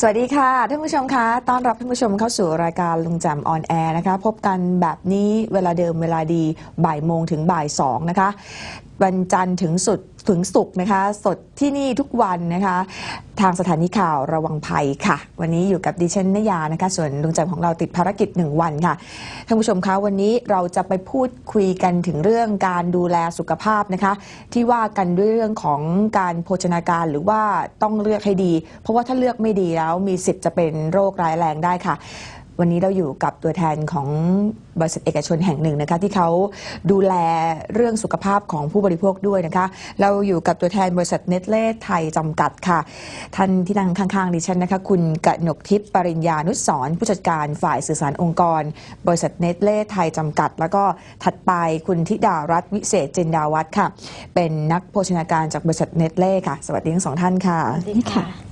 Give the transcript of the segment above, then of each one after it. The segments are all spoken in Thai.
สวัสดีค่ะท่านผู้ชมคะต้อนรับท่านผู้ชมเข้าสู่รายการลุงแจมออนแอร์นะคะ พบกันแบบนี้เวลาเดิมเวลาดีบ่ายโมงถึงบ่ายสองนะคะวันจันทร์ถึงสุด ถึงศุกนะคะ สดที่นี่ทุกวันนะคะ ทางสถานีข่าวระวังภัยค่ะ วันนี้อยู่กับดิฉันนยานะคะ ส่วนลุงแจมของเราติดภารกิจหนึ่งวันค่ะท่านผู้ชมคะวันนี้เราจะไปพูดคุยกันถึงเรื่องการดูแลสุขภาพนะคะ ที่ว่ากันด้วยเรื่องของการโภชนาการหรือว่าต้องเลือกให้ดี เพราะว่าถ้าเลือกไม่ดีแล้วมีสิทธิ์จะเป็นโรคร้ายแรงได้ค่ะ วันนี้เราอยู่กับตัวแทนของบริษัทเอกชนแห่งหนึ่งนะคะที่เขาดูแลเรื่องสุขภาพของผู้บริโภคด้วยนะคะ เราอยู่กับตัวแทนบริษัทเน t เล่ไทยจำกัดค่ะท่านที่นั่งข้างๆดิฉันนะคะคุณกนกทิพย์ปริญญานุสรณ์ผู้จัดการฝ่ายสื่อสารองค์กร บริษัทเน t เล่ไทยจำกัด แล้วก็ถัดไปคุณธิดารัตน์วิเศษเจนดาวัฒน์ค่ะ เป็นนักโภชนาการจากบริษัทเน t เล่ค่ะ สวัสดีทั้งสองท่านค่ะนี่ค่ะ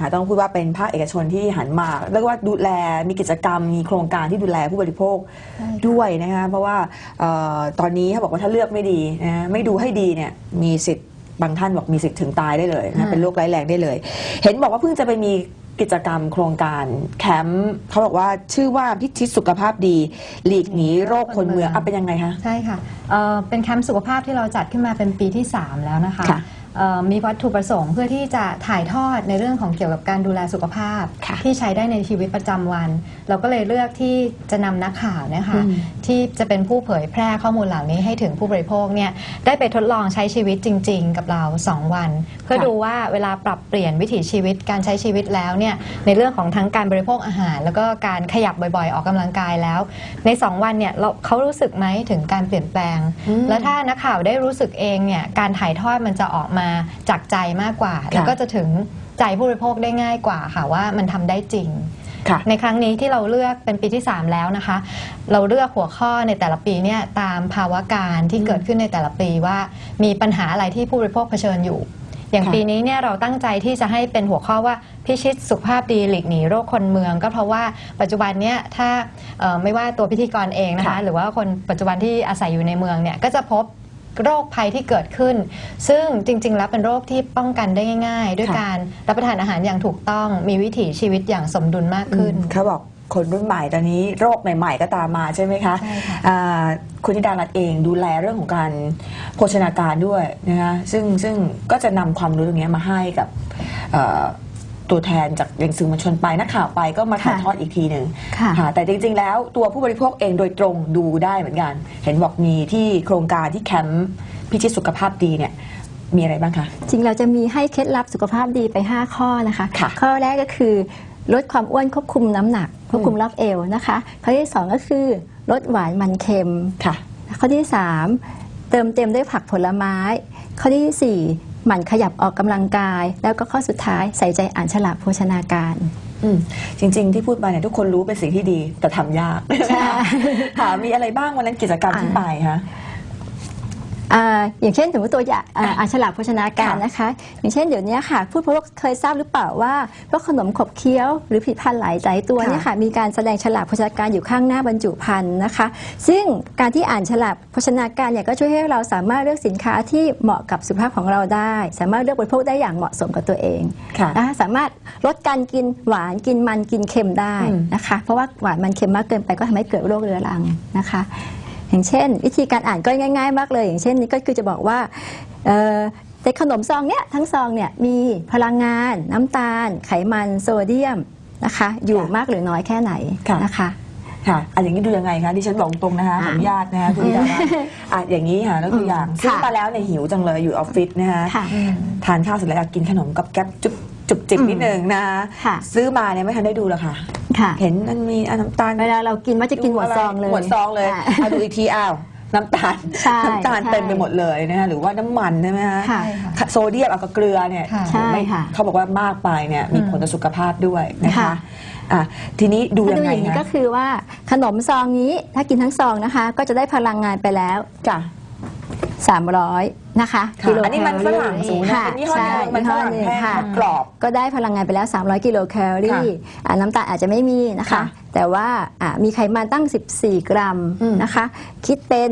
ค่ะต้องพูดว่าเป็นภาคเอกชนที่หันมาเรียกว่าดูแลมีกิจกรรมมีโครงการที่ดูแลผู้บริโภคใช่ค่ะด้วยนะคะเพราะว่าเออตอนนี้เขาบอกว่าถ้าเลือกไม่ดีนะไม่ดูให้ดีเนี่ยมีสิทธิ์บางท่านบอกมีสิทธิ์ถึงตายได้เลยนะเป็นโรคร้ายแรงได้เลย เห็นบอกว่าเพิ่งจะไปมีกิจกรรมโครงการแคมป์เขาบอกว่าชื่อว่าพิชิตสุขภาพดี หลีกหนีโรคคนเมืองอะเป็นยังไงคะใช่ค่ะเอ่อเป็นแคมป์สุขภาพที่เราจัดขึ้นมาเป็นปีที่ 3 แล้วนะคะค่ะเอ่อ มีวัตถุประสงค์เพื่อที่จะถ่ายทอดในเรื่องของเกี่ยวกับการดูแลสุขภาพค่ะที่ใช้ได้ในชีวิตประจำวัน เราก็เลยเลือกที่จะนำนักข่าวเนะคะอืมที่จะเป็นผู้เผยแพร่ข้อมูลเหล่านี้ให้ถึงผู้บริโภคเนี่ยได้ไปทดลองใช้ชีวิตจริง ๆ กับเรา 2 วัน เพื่อดูว่าเวลาปรับเปลี่ยนวิถีชีวิตการใช้ชีวิตแล้วเนี่ยในเรื่องของทั้งการบริโภคอาหาร แล้วก็การขยับบ่อยๆ ออกกำลังกายแล้ว ใน 2 วันเนี่ยเราเขารู้สึกไหมถึงการเปลี่ยนแปลงอืมแล้วถ้านักข่าวได้รู้สึกเองเนี่ยการถ่ายทอดมันจะออกมาจากใจมากกว่า แล้วก็จะถึงใจผู้บริโภคได้ง่ายกว่าค่ะว่ามันทำได้จริงค่ะในครั้งนี้ที่เราเลือกเป็นปีที่ 3 แล้วนะคะ เราเลือกหัวข้อในแต่ละปีเนี่ยตามภาวะการที่เกิดขึ้นในแต่ละปีว่า มีปัญหาอะไรที่ผู้บริโภคเผชิญอยู่ อย่างค่ะปีนี้เนี่ยเราตั้งใจที่จะให้เป็นหัวข้อว่าพิชิตสุขภาพดีหลีกหนีโรคคนเมือง ก็เพราะว่าปัจจุบันเนี่ยถ้าเอ่อไม่ว่าตัวพิธีกรเองนะคะค่ะหรือว่าคนปัจจุบันที่อาศัยอยู่ในเมืองเนี่ยก็จะพบ โรคภัยที่เกิดขึ้น ซึ่งจริง ๆ แล้วเป็นโรคที่ป้องกันได้ง่าย ๆ ด้วยค่ะ การรับประทานอาหารอย่างถูกต้องมีวิถีชีวิตอย่างสมดุลมากขึ้นอืมเขาบอกคนรุ่นใหม่ตอนนี้โรคใหม่ ๆ ก็ตามมาใช่ไหมคะใช่ค่ะ อ่าคุณธิดารัตน์เองดูแลเรื่องของการโภชนาการด้วยนะคะซึ่งซึ่งก็จะนำความรู้ตรงนี้มาให้กับเอ่อ ตัวแทนจากอย่างสื่อมวลชนไปนักข่าวไปก็มาถ่ายค่ะทอดอีกทีหนึ่งค่ะค่ะแต่จริง ๆ แล้วตัวผู้บริโภคเองโดยตรงดูได้เหมือนกัน เห็นบอกมีที่โครงการที่แคมป์พิชิตสุขภาพดีเนี่ยมีอะไรบ้างคะ จริงเราจะมีให้เคล็ดลับสุขภาพดีไป 5 ข้อนะคะค่ะข้อแรกก็คือลดความอ้วนควบคุมน้ำหนัก ควบคุมรอบเอวนะคะข้อที่ 2 ก็คือลดหวานมันเค็มค่ะ ข้อที่ 3 เติมเต็มด้วยผักผลไม้ ข้อที่ 4 หมั่นขยับออกกำลังกาย แล้วก็ข้อสุดท้ายใส่ใจอ่านฉลากโภชนาการอืมจริงๆที่พูดมาเนี่ยทุกคนรู้เป็นสิ่งที่ดีแต่ทำยากใช่ค่ะมีอะไรบ้างวันนั้นกิจกรรมที่ไปคะ อ่าอย่างเช่นสมมติตัวอย่างอ่าอ่านฉลากโภชนาการค่ะนะคะ อย่างเช่นเดี๋ยวนี้ค่ะ ผู้บริโภคเคยทราบหรือเปล่าว่าพวกขนมขบเคี้ยวหรือผลิตภัณฑ์หลายหลายตัวค่ะเนี่ยค่ะมีการแสดงฉลากโภชนาการอยู่ข้างหน้าบรรจุภัณฑ์นะคะ ซึ่งการที่อ่านฉลากโภชนาการเนี่ยก็ช่วยให้เราสามารถเลือกสินค้าที่เหมาะกับสุขภาพของเราได้ สามารถเลือกบริโภคได้อย่างเหมาะสมกับตัวเองค่ะนะคะสามารถลดการกินหวานกินมันกินเค็มได้อืมนะคะ เพราะว่าหวานมันเค็มมากเกินไปก็ทำให้เกิดโรคเรื้อรังนะคะ อย่างเช่น วิธีการอ่านก็ง่าย ๆ มากเลย อย่างเช่นนี้ก็คือจะบอกว่าเอ่อในขนมซองเนี้ยทั้งซองเนี่ยมีพลังงาน น้ำตาล ไขมันโซเดียมนะคะอยู่ค่ะมากหรือน้อยแค่ไหนค่ะนะคะค่ะอันอย่างนี้ดูยังไงคะดิฉันบอกตรงนะคะขออนุญาตนะคะคุณธิดารัตน์อะอย่างนี้ค่ะแล้วตัวอย่างค่ะซื้อมาแล้วเนี่ยหิวจังเลยอยู่ออฟฟิศนะคะค่ะทานข้าวเสร็จแล้วอยากกินขนมกับแก๊บจุบจุบจิบนิดนึงนะคะค่ะซื้อมาเนี่ยไม่ทันได้ดูหรอกค่ะค่ะ เห็นมันมีอะน้ำตาลเวลาเรากินมักจะกินหมดซองเลยหมดซองเลยค่ะเอาดูอีกทีอ้าวน้ำตาลใช่น้ำตาลใช่เต็มไปหมดเลยนะคะหรือว่าน้ำมันใช่ไหมคะค่ะค่ะโซเดียมเอากับเกลือเนี่ยค่ะใช่ไม่ค่ะเขาบอกว่ามากไปเนี่ยมีผลต่อสุขภาพด้วยนะคะค่ะอะทีนี้ดูถ้ายัดูงไงอย่างนี้คะก็คือว่าขนมซองนี้ถ้ากินทั้งซองนะคะ ก็จะได้พลังงานไปแล้วจ้ะ 300 นะคะค่ะอันนี้มันฝรั่งสูงนะค่ะเป็นยี่ห้อใช่หนึงมันฝรั่งยี่ห้อหนึ่งแห้งค่ะกรอบ ก็ได้พลังงานไปแล้ว 300 กิโลแคลอรี่ค่ะอ่าน้ำตาลอาจจะไม่มีนะคะค่ะแต่ว่าอ่ามีไขมันตั้ง 14 กรัมอืมนะคะ คิดเป็น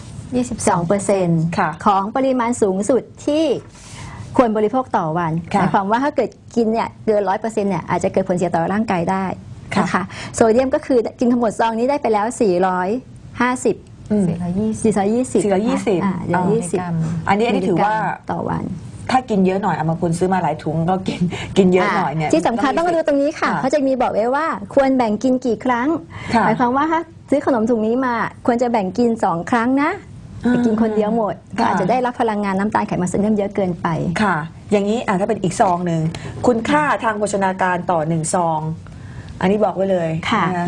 22เปอร์เซ็นต์ค่ะของปริมาณสูงสุดที่ควรบริโภคต่อวันค่ะหมายความว่าถ้าเกิดกินเนี่ยเกินร้อยเปอร์เซ็นต์เนี่ยอาจจะเกิดผลเสียต่อร่างกายได้ค่ะนะคะโซเดียมก็คือกินทั้งหมดซองนี้ได้ไปแล้ว 450 อืม420 420อ่าอ๋อ420อันนี้อันนี้ถือว่าต่อวันถ้ากินเยอะหน่อยเอามาคุณซื้อมาหลายถุงก็กินกินเยอะหน่อยเนี่ยที่สำคัญต้องมาดูตรงนี้ค่ะค่ะเขาจะมีบอกไว้ว่าควรแบ่งกินกี่ครั้งค่ะหมายความว่าถ้าซื้อขนมถุงนี้มาควรจะแบ่งกิน2ครั้งนะอ่าไปกินคนเดียวหมดก็ค่ะอาจจะได้รับพลังงานน้ำตาลไขมันโซเดียมเยอะเกินไปค่ะ อย่างนี้อะถ้าเป็นอีกซองหนึ่งคุณค่าทางโภชนาการต่อหนึ่งซอง อันนี้บอกไว้เลยค่ะน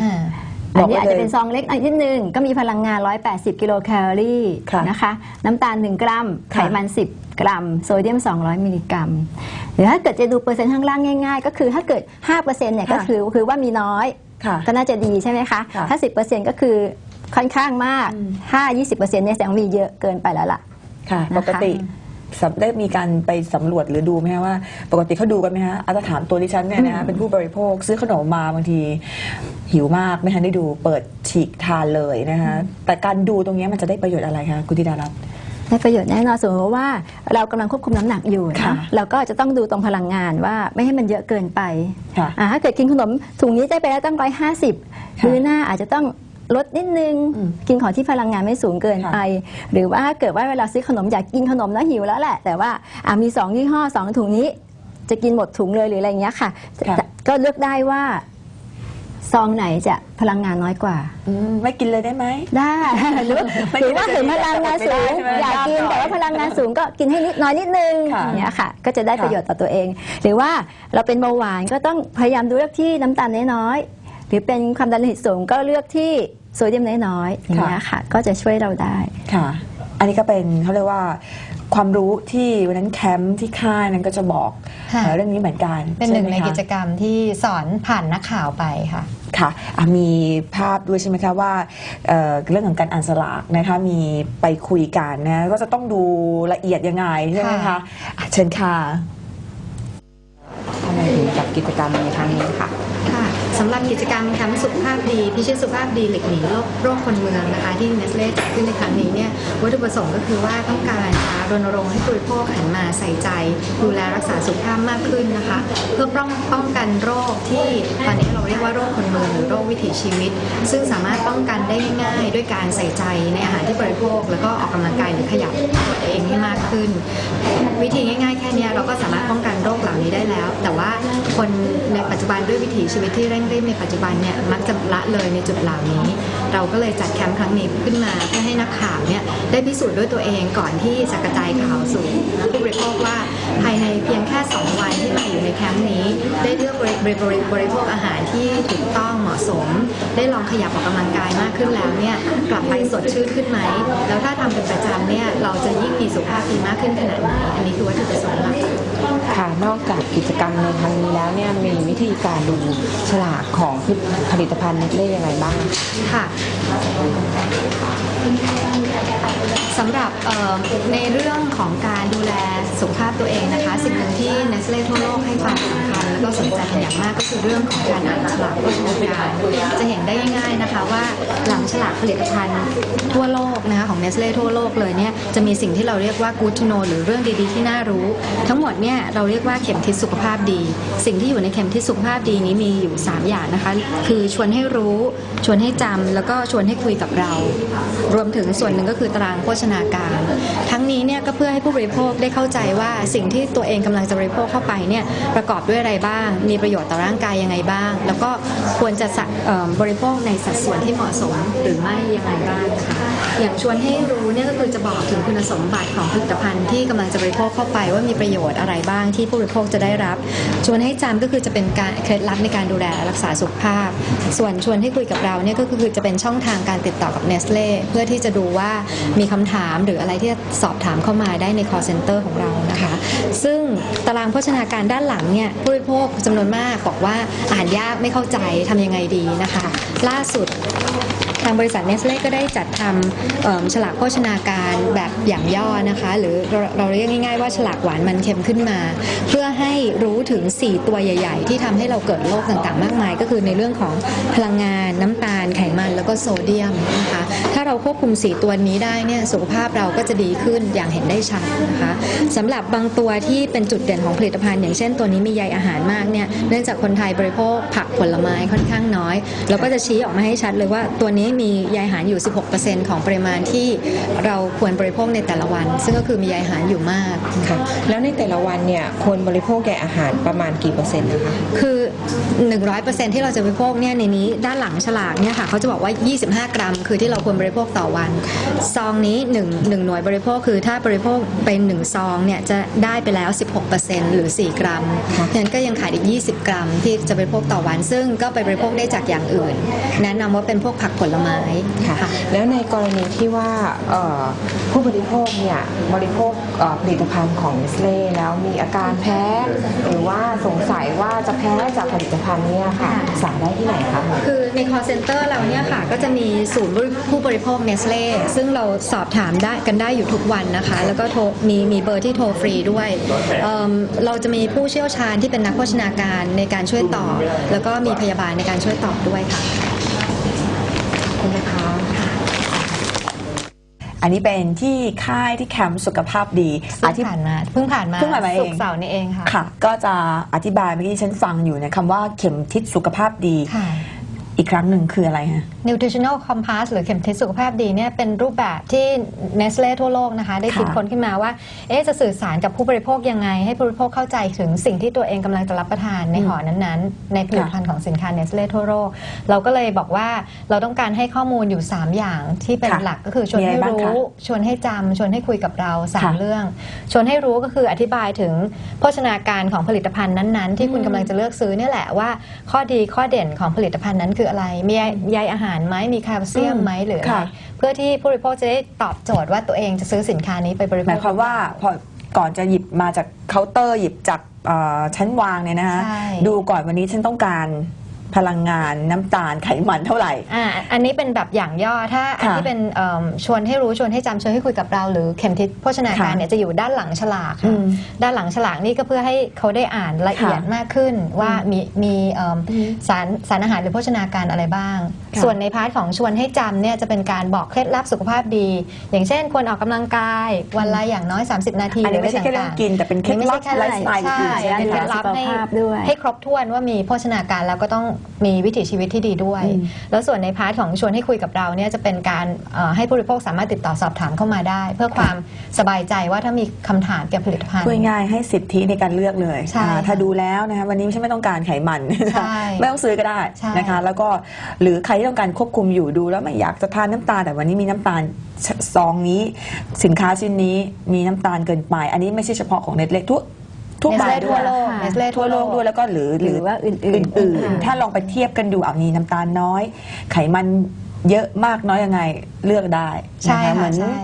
อ่าอันนี้บอกไว้อาจเลยจะเป็นซองเล็กนิดนึง ก็มีพลังงาน 180 กิโลแคลอรี่ค่ะนะคะ น้ำตาล 1 กรัม ไขค่ะมัน 10 กรัม โซเดียม 200 มิลลิกรัม หรือถ้าเกิดจะดูเปอร์เซ็นต์ข้างล่างง่ายๆ ก็คือถ้าเกิด 5%เนี่ยก็คือคือว่ามีน้อยค่ะก็น่าจะดีใช่ไหมคะค่ะถ้า 10%ก็คือค่อนข้างมากอืม5-20%เนี่ยแสดงว่ามีเยอะเกินไปแล้วล่ะ ค่ะนะคะปกติ สำได้มีการไปสำรวจหรือดูไหมคะว่า ปกติเขาดูกันไหมฮะอาจจะถามตัวดิฉันเนี่ยนะเป็นผู้บริโภคซื้อขนมมาบางที หิวมากไม่ทันได้ดูเปิดฉีกทานเลยนะคะแต่การดูตรงนี้มันจะได้ประโยชน์อะไรคะคุณธิดารัตน์ ได้ประโยชน์แน่นอนสมมติว่าเรากำลังควบคุมน้ำหนักอยู่ค่ะนะเราก็จะต้องดูตรงพลังงานว่าไม่ให้มันเยอะเกินไปค่ะอ่าถ้าเกิดกินขนมถุงนี้ได้ไปแล้วตั้งร้อยห้าสิบค่ะ มื้อหน้าอาจจะต้อง ลดนิดนึงอืมกินของที่พลังงานไม่สูงเกินไป หรือว่าถ้าเกิดว่าเวลาซื้อขนมอยากกินขนมแล้วหิวแล้วแหละ แต่ว่าอ่ามีสองยี่ห้อสองถุงนี้ จะกินหมดถุงเลยหรืออะไรอย่างเงี้ยค่ะค่ะ ก็เลือกได้ว่าซองไหนจะพลังงานน้อยกว่าอืมไม่กินเลยได้ไหมได้หรือไม่หรือว่าถึงพลังงานสูงไม่ได้ใช่ไหมอยากกินยากหน่อยแต่ว่าพลังงานสูงก็กินให้นิดน้อยนิดนึงค่ะอย่างเงี้ยค่ะ ก็จะได้ค่ะประโยชน์ต่อตัวเอง หรือว่าเราเป็นเบาหวานก็ต้องพยายามดูเลือกที่น้ำตาลน้อยๆหรือเป็นความดันโลหิตสูงก็เลือกที่ โซเดียมน้อยๆอย่างเงี้ยค่ะ ก็จะช่วยเราได้ค่ะ อันนี้ก็เป็นเขาเรียกว่าความรู้ที่วันนั้นแคมป์ที่ค่ายนั้นก็จะบอกค่ะเอ่อเรื่องนี้เหมือนกัน เป็นหนึ่งช่ไมในคะกิจกรรมที่สอนผ่านนักข่าวไปค่ะค่ะอะมีภาพด้วยใช่ไหมคะว่าเอ่อเรื่องของการอ่านสลากนะคะมีไปคุยกันนะก็จะต้องดูละเอียดยังไงใช่ไหมคะค่ะอะเชิญค่ะทำไมถึงกับกิจกรรมในครั้งนี้ค่ะค่ะ สำหรับกิจกรรมแคมป์สุขภาพดีพิชิตสุขภาพดีหลีกหนีโรคโรคคนเมืองนะคะที่เนสเล่จัดขึ้นในครั้งนี้เนี่ยวัตถุประสงค์ก็คือว่าต้องการจะรณรงค์ให้ผู้บริโภคหันมาใส่ใจ ดูแลรักษาสุขภาพมากขึ้นนะคะ เพื่อป้องป้องกันโรคที่ตอนนี้เราเรียกว่าโรคคนเมืองหรือโรควิถีชีวิต ซึ่งสามารถป้องกันได้ง่ายด้วยการใส่ใจในอาหารที่บริโภค แล้วก็ออกกำลังกายหรือขยับตัวเองให้มากขึ้น วิธีง่ายๆ แค่นี้เราก็สามารถป้องกันโรคเหล่านี้ได้แล้ว แต่ว่าคนในปัจจุบันด้วยวิถีชีวิตที่เร่งรีบในปัจจุบันเนี่ยมักจะละเลยในจุดเหล่านี้ เราก็เลยจัดแคมป์ครั้งนี้ขึ้นมาเพื่อให้นักข่าวเนี่ยได้พิสูจน์ด้วยตัวเองก่อนที่จะกระจายข่าวสู่ผู้บริโภคว่า ภายในเพียงแค่ 2 วันที่มาอยู่ในแคมป์นี้ ได้เลือกบริบริบริบริโภคอาหารที่ถูกต้องเหมาะสม ได้ลองขยับออกกำลังกายมากขึ้นแล้วเนี่ยกลับไปสดชื่นขึ้นไหม แล้วถ้าทำเป็นประจำเนี่ยเราจะยิ่งมีสุขภาพดีมากขึ้นขนาดไหนอันนี้คือวัตถุประสงค์หลักค่ะนอกจากกิจกรรมในครั้งนี้แล้วเนี่ยมีวิธีการดูฉลากของผลิตภัณฑ์เนสเล่ยังไงบ้างค่ะสำหรับเอ่อในเรื่องของการดูแล สุขภาพตัวเองนะคะ สิ่งหนึ่งที่เนสเล่ทั่วโลกให้ความสำคัญ แล้วก็สนใจเป็นอย่างมากก็คือเรื่องของการอ่านฉลากโภชนาการจะเห็นได้ง่ายๆนะคะว่าหลังฉลากผลิตภัณฑ์ทั่วโลกนะคะของ Nestle ทั่วโลกเลยเนี่ยจะมีสิ่งที่เราเรียกว่า good to know หรือเรื่องดีๆที่น่ารู้ ทั้งหมดเนี่ยเราเรียกว่าเข็มทิศสุขภาพดี สิ่งที่อยู่ในเข็มทิศสุขภาพดีนี้มีอยู่ 3 อย่างนะคะ คือชวนให้รู้ ชวนให้จำแล้วก็ชวนให้คุยกับเรา รวมถึงส่วนหนึ่งก็คือตารางโภชนาการ ทั้งนี้เนี่ยก็เพื่อให้ผู้บริโภคได้เข้าใจว่าสิ่งที่ตัวเองกำลังจะบริโภคเข้าไปเนี่ยประกอบด้วยอะไรบ้างมีประโยชน์ต่อร่างกายยังไงบ้าง แล้วก็ควรจะบริโภคในสัดส่วนที่เหมาะสมหรือไม่ยังไงบ้างคะอย่างชวนให้รู้เนี่ยก็คือจะบอกถึงคุณสมบัติของผลิตภัณฑ์ที่กำลังจะบริโภคเข้าไปว่ามีประโยชน์อะไรบ้างที่ผู้บริโภคจะได้รับ ชวนให้จำก็คือจะเป็นการเคล็ดลับในการดูแลรักษาสุขภาพ ส่วนชวนให้คุยกับเราเนี่ยก็คือจะเป็นช่องทางการติดต่อกับ Nestle เพื่อที่จะดูว่ามีคำถามหรืออะไรที่จะสอบถามเข้ามาได้ใน call center ของเรานะคะ ซึ่งตารางโภชนาการด้านหลังเนี่ยผู้บริโภคจำนวนมากบอกว่าอ่านยากไม่เข้าใจทำยังไงดีนะคะ ล่าสุดทางบริษัทเนสเล่ก็ได้จัดทำฉลากโภชนาการแบบอย่างย่อนะคะ หรือเราเราเรียกง่าย ๆ ว่าฉลากหวานมันเค็มขึ้นมา เพื่อให้รู้ถึง 4 ตัวใหญ่ ๆ ที่ทำให้เราเกิดโรคต่างๆ มากมาย ก็คือในเรื่องของพลังงานน้ำตาลไขมันแล้วก็โซเดียมนะคะ เราควบคุม 4 ตัวนี้ได้เนี่ยสุขภาพเราก็จะดีขึ้นอย่างเห็นได้ชัดนะคะสำหรับบางตัวที่เป็นจุดเด่นของผลิตภัณฑ์ อย่างเช่นตัวนี้มีใยอาหารมากเนี่ยเนื่องจากคนไทยบริโภคผักผลไม้ค่อนข้างน้อย เราก็จะชี้ออกมาให้ชัดเลยว่าตัวนี้มีใยอาหารอยู่ 16%ของปริมาณที่เราควรบริโภคในแต่ละวัน ซึ่งก็คือมีใยอาหารอยู่มากค่ะแล้วในแต่ละวันเนี่ยควรบริโภคแก่อาหารประมาณกี่เปอร์เซ็นต์นะคะคือ 100%ที่เราจะบริโภคเนี่ยในนี้ด้านหลังฉลากเนี่ยค่ะเขาจะบอกว่า 25 กรัม คือที่เราควรบริโภคต่อวัน ซองนี้1 1หน่วยบริโภคคือถ้าบริโภคเป็น1ซองเนี่ยจะได้ไปแล้ว 16%หรือ 4 กรัมงั้นก็ยังขาดอีก 20 กรัม ที่จะบริโภคต่อวัน ซึ่งก็ไปบริโภคได้จากอย่างอื่น แนะนำว่าเป็นพวกผักผลไม้ค่ะแล้วในกรณีที่ว่าผู้บริโภคเนี่ยบริโภคผลิตภัณฑ์ของเนสเล่แล้วมีอาการแพ้ หรือว่าสงสัยว่าจะแพ้จากผลิตภัณฑ์เนี่ยค่ะค่ะสั่งได้ที่ไหนคะคือใน call center เราเนี่ยค่ะก็จะมีศูนย์ผู้บริโภคเนสเล่ซึ่งเราสอบถามได้กันได้อยู่ทุกวันนะคะ แล้วก็โทรมีมีเบอร์ที่โทรฟรีด้วยเอิ่มเราจะมีผู้เชี่ยวชาญที่เป็นนักโภชนาการในการช่วยตอบ แล้วก็มีพยาบาลในการช่วยตอบด้วยค่ะคุณนะคะอันนี้เป็นที่ค่ายที่แคมป์สุขภาพดีเพิ่องธิผ่านมาเพิ่งผ่านมาเพิ่งผ่านมาเองศุกร์เสาร์นี่เองค่ะค่ะ ก็จะอธิบายเมื่อกี้ฉันฟังอยู่เนยคำว่าเข็มทิศสุขภาพดีค่ะ อีกครั้งหนึ่งคืออะไรฮะ Nutritional Compass หรือเข็มทิศสุขภาพดีเนี่ยเป็นรูปแบบที่ Nestle ทั่วโลกนะคะ ได้คิดค่ะค้นขึ้นมาว่า เอ๊ะจะสื่อสารกับผู้บริโภคยังไง ให้ผู้บริโภคเข้าใจถึงสิ่งที่ตัวเองกำลังจะรับประทานในห่อนั้นๆ ในผลิตภัณฑ์ของสินค้า Nestle ทั่วโลก เราก็เลยบอกว่าเราต้องการให้ข้อมูลอยู่ 3 อย่างที่เป็นค่ะหลักก็คือชวนมีอะไรให้บ้างคะรู้ชวนให้จำชวนให้คุยกับเราสามค่ะเรื่อง ชวนให้รู้ก็คืออธิบายถึงโภชนาการของผลิตภัณฑ์นั้นๆ ที่คุณกำลังจะเลือกซื้อเนี่ยแหละว่า ข้อดีข้อเด่นของผลิตภัณฑ์นั้นคืออะไร มีใยใยอาหารไหมมีแคลเซียมไหมหรืออะไรค่ะเพื่อที่ผู้บริโภคจะได้ตอบโจทย์ว่าตัวเองจะซื้อสินค้านี้ไปบริโภหคมายความว่าพอก่อนจะหยิบมาจากเคาน์เตอร์หยิบจากเอ่อชั้นวางเนี่ยนะคะใช่ ดูก่อนวันนี้ฉันต้องการ พลังงานน้ำตาลไขมันเท่าไหร่ อ่าอันนี้เป็นแบบอย่างย่อถ้าอันค่ะที่เป็นเอิ่มชวนให้รู้ชวนให้จำชวนให้คุยกับเราหรือเข็มทิศโภชนาการค่ะเนี่ยจะอยู่ด้านหลังฉลากอืค่ะมด้านหลังฉลากนี่ก็เพื่อให้เขาได้อ่านละเอียดค่ะมากขึ้นว่ามีมีเอิ่มอืมสารสารอาหารหรือโภชนาการอะไรบ้าง ค่ะส่วนในพาร์ทของชวนให้จำเนี่ยจะเป็นการบอกเคล็ดลับสุขภาพดี อย่างเช่นควรออกกำลังกายวันละอย่างน้อย 30 นาทีอันนี้ไม่ใช่หแค่รืเรื่องต่างๆกินแต่เป็นเคล็ดลับไม่ใช่แค่ไลฟ์สไตล์ใช่อื่นๆใช่ไหมเป็นเคล็คะดลับให้สุขภาพด้วย ให้ครบถ้วนว่ามีโภชนาการแล้วก็ต้องมีวิถีชีวิตที่ดีด้วยอืมแล้วส่วนในพาร์ทของชวนให้คุยกับเราเนี่ยจะเป็นการเอ่อให้ผู้บริโภคสามารถติดต่อสอบถามเข้ามาได้ เพื่อความสบายใจว่าถ้ามีคำถามเกี่ยวกับผลิตภัณฑ์พูดง่ายๆให้สิทธิในการเลือกเลยใช่อ่าค่ะถ้าดูแล้วนะคะวันนี้ฉันไม่ต้องการไขมันใช่ไม่ต้องซื้อก็ได้ใช่นะคะ แล้วก็หรือใครที่ต้องการควบคุมอยู่ดูแล้วไม่อยากจะทานน้ำตาลแต่วันนี้มีน้ำตาลซองนี้ สินค้าชิ้นนี้มีน้ำตาลเกินไป อันนี้ไม่ใช่เฉพาะของเน็ตเล็กทั่ว ทั่วไป Nestle ด้วยทั่วโลกค่ะ Nestle ทั่วโลกด้วยแล้วก็หรือหรือว่าอื่นๆอื่นค่ะๆถ้าลองไปเทียบกันดูเอามีน้ำตาลน้อย ไขมันเยอะมากน้อยยังไง เลือกได้ใช่นะคะค่ะเหมือนใช่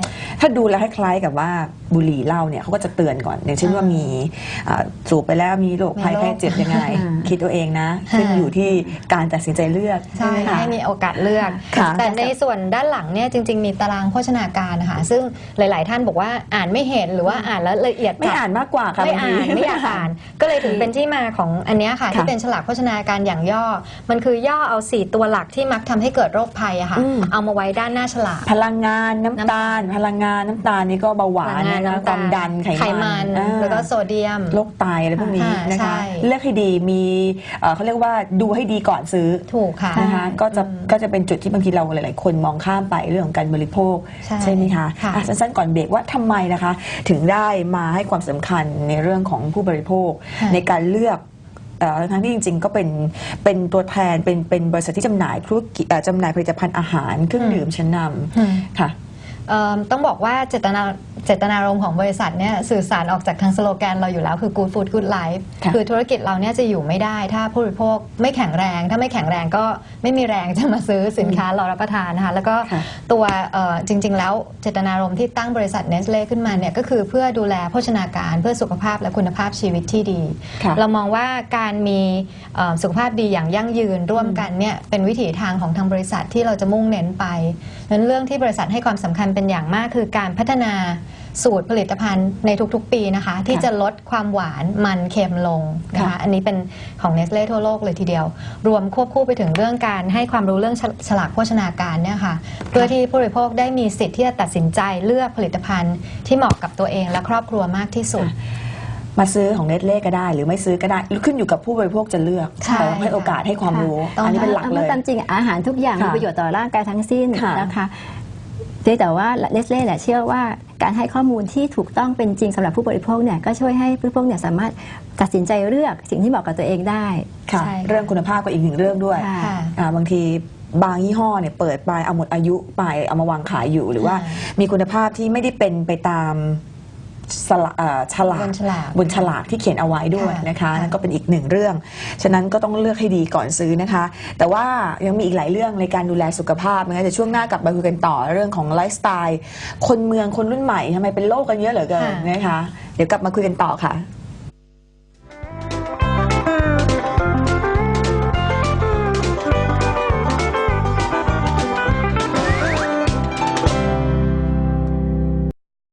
ถ้าดูแล้วคล้ายๆกับว่าบุหรี่เหล้าเนี่ยเขาก็จะเตือนก่อน อย่างเช่นว่ามีอ่าสูบไปแล้วมีโรคภัยมีโรคไข้เจ็บยังไง อ่าคิดตัวเองนะขึ้นอยู่ที่การตัดสินใจเลือกใช่ไหมคะ ให้มีโอกาสเลือก ค่ะ แต่ในส่วนด้านหลังเนี่ยจริง ๆ มีตารางโภชนาการนะคะซึ่งหลาย ๆ ท่านบอกว่าอ่านไม่เห็นหรือว่าอ่านแล้วละเอียดไม่จัด อ่านมากกว่าค่ะไม่บงอ่าทีนไม่อยากอ่าน ก็เลยถึงเป็นที่มาของอันเนี้ยค่ะค่ะที่เป็นฉลากโภชนาการอย่างย่อ มันคือย่อเอา 4 ตัวหลักที่มักทำให้เกิดโรคภัยอะค่ะ อืมเอามาไว้ด้านหน้าฉลาก พลังงานน้ำตาล พลังงานน้ำตาลนี่ก็เบาหวานพลังงานนะคะน้ำคตวามดันไขไขมัมันอ่าแล้วก็โซเดียม โรคไตอะไรพวกนี้อ่านนะใช่คะเลือกให้ดีมีเอ่อเขาเรียกว่าดูให้ดีก่อนซื้อ ถูกค่ะ นะคะก็จะก็จะเป็นจุดที่บางทีเราหลาย ๆ คนมองข้ามไปเรื่องของการบริโภคใช่ไหมคะค่ะ อะสั้น ๆ ก่อนเบรกว่าทำไมนะคะ ถึงได้มาให้ความสำคัญในเรื่องของผู้บริโภคในการเลือกเอ่อ ทั้งที่จริง ๆ ก็เป็นเป็นตัวแทนเป็นเป็นบริษัทที่จำหน่ายธุรกิจเอ่อจำหน่ายผลิตภัณฑ์อาหารเครื่องดื่มชั้นนอืมำค่ะ เอิ่มต้องบอกว่าเจตนาเจตนารมณ์ของบริษัทเนี่ยสื่อสารออกจากทางสโลแกนเราอยู่แล้วคือ good food good life ค่ะคือธุรกิจเราเนี่ยจะอยู่ไม่ได้ ถ้าผู้บริโภคไม่แข็งแรง ถ้าไม่แข็งแรงก็ไม่มีแรงจะมาซื้อสินค้าเรารับประทานนะคะแล้วก็ค่ะ ตัวเอ่อจริง ๆ แล้วเจตนารมณ์ที่ตั้งบริษัทเนสเล่ขึ้นมาเนี่ยก็คือเพื่อดูแลโภชนาการเพื่อสุขภาพและคุณภาพชีวิตที่ดี ค่ะ เรามองว่าการมีเอ่อสุขภาพดีอย่างยั่งยืนร่วมกันเนี่ยเป็นวิถีทางของทางบริษัทที่เราจะมุ่งเน้นไปนั้นเรื่องที่บริษัทให้ความสำคัญเป็นอย่างมากคือการพัฒนาสูตรผลิตภัณฑ์ในทุกๆ ปีนะคะ ที่จะลดความหวานมันเค็มลงนะคะค่ะอันนี้เป็นของเนสเล่ทั่วโลกเลยทีเดียว รวมควบคู่ไปถึงเรื่องการให้ความรู้เรื่องฉลฉลากโภชนาการเนี่ยค่ะเพื่อที่ผู้บริโภคได้มีสิทธิ์ที่จะตัดสินใจเลือกผลิตภัณฑ์ ที่เหมาะกับตัวเองและครอบครัวมากที่สุดมาซื้อของเน็ตเล่ก็ได้ หรือไม่ซื้อก็ได้ขึ้นอยู่กับผู้บริโภคจะเลือกใช่แต่ว่าให้โอกาสให้ความรู้ค่ะอันนี้เป็นหลักเลยอาตามจริงอาหารทุกอย่างค่ะมีประโยชน์ต่อร่างกายทั้งสิ้นค่ะนะคะ เพียงแต่ว่าเนสเล่เนี่ยเชื่อว่าการให้ข้อมูลที่ถูกต้องเป็นจริงสำหรับผู้บริโภคเนี่ยก็ช่วยให้ผู้บริโภคเนี่ยสามารถตัดสินใจเลือกสิ่งที่เหมาะกับตัวเองได้ค่ะใช่ค่ะเรื่องคุณภาพก็อีกหนึ่งเรื่องด้วยค่ะค่ะอ่าบางทีบางยี่ห้อเนี่ยเปิดไปเอาหมดอายุไปเอามาวางขายอยู่หรือว่าค่ะมีคุณภาพที่ไม่ได้เป็นไปตาม สละเอ่อฉลากบนฉลากบนฉลากที่เขียนเอาไว้ด้วยค่ะนะคะค่ะนั่นก็เป็นอีกหนึ่งเรื่อง ฉะนั้นก็ต้องเลือกให้ดีก่อนซื้อนะคะ แต่ว่ายังมีอีกหลายเรื่องในการดูแลสุขภาพนะคะแต่ช่วงหน้ากลับมาคุยกันต่อเรื่องของไลฟ์สไตล์คนเมืองคนรุ่นใหม่ทำไมเป็นโรคกันเยอะเหลือเกินนะคะ เดี๋ยวกลับมาคุยกันต่อค่ะ